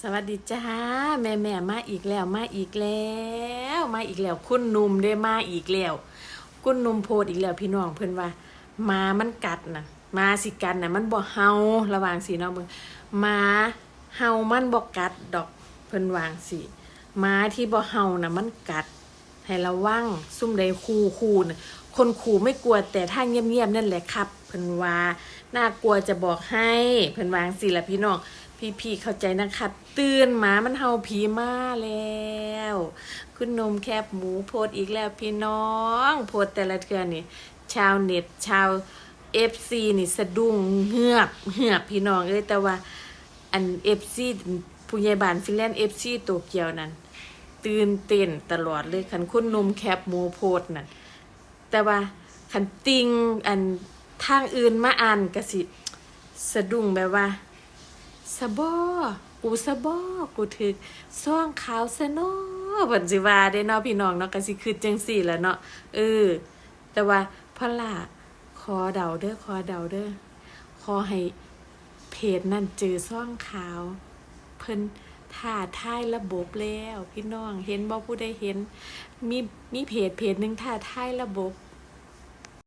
สวัสดีจ้าแม่แม่มาอีกแล้วมาอีกแล้ว มาอีกแล้ว คุณนุ่มได้มาอีกแล้ว คุณนุ่มโพดอีกแล้วพี่น้องเพิ่อนว่ามามันกัดนะมาสิกัดนะมันบ่เฮาระว่างสีน้องเบิ่งมาเฮามันบ่กัดดอกเพิ่อนวางสิหมาที่บ่เฮานะมันกัด ให้ระวังซุ่มใดคูคูน่ะ คนขู่ไม่กลัวแต่ถ้าเงียบๆนั่นแหละครับ เพิ่นว่าน่ากลัวจะบอกให้ เพิ่นวางสิละพี่น้องพี่ๆเข้าใจนะคะตื่นหมามันเห่าผีมาแล้ว คุณนมแคบหมูโพดอีกแล้วพี่น้อง โพดแต่ละเทือนนี่ชาวเน็ตชาวเอฟซีนี่สะดุ้งเหือบเหือบพี่น้องเอ้ยแต่ว่า อันเอฟซีผู้ใหญ่บ้านฟินแลนด์เอฟซีโตเกียวนั่นตื่นเต้นตลอดเลยคันคุณนมแคบหมูโพดนั่น แต่ว่าคันติงอันทางอื่นมาอ่านกสิสะดุ้งแบบว่าสะบอกูสะบอกูถึกซ่องขาวซะเนาะเพิ่นสิว่าได้เนาะพี่น้องเนาะก็สิคือจังซี่แหละเนาะเออ แต่ว่าพ่อล่ะขอเดาเด้อขอเดาเด้อขอให้เพจนั่นเจอซ่องขาว เพิ่นท่าทายระบบแล้ว พี่น้องเห็นบ่ผู้ใดเห็น มีมีเพจเพจหนึ่งท่าทายระบบ